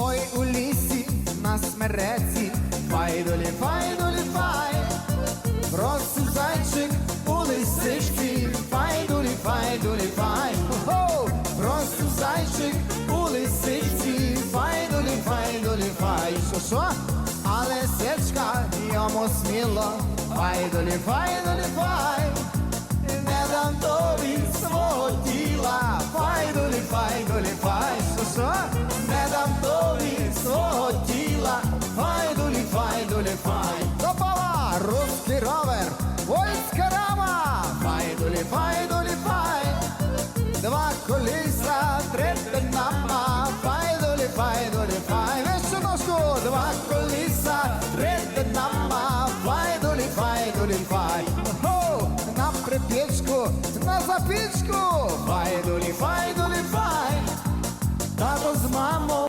Ой, у лісі на смереці, файдолі, файдолі, фай. Просив зайчик у лисички, файдулі, файдулі, фай. Хо! Просив зайчик у лисичці, файдулі, файдулі, фай. Що, що? А лисичка йому сміло, файдулі, файдулі, фай. русский ровер, польська рама, файдулі, файдулі, фай, два коліса, третя нама, файдули файдулі, фай, вищу ножку, два коліса, третя нама, файдулі, файдули фай. На припічку, на запічку, файдулі, файдулі, фай, тато з мамою.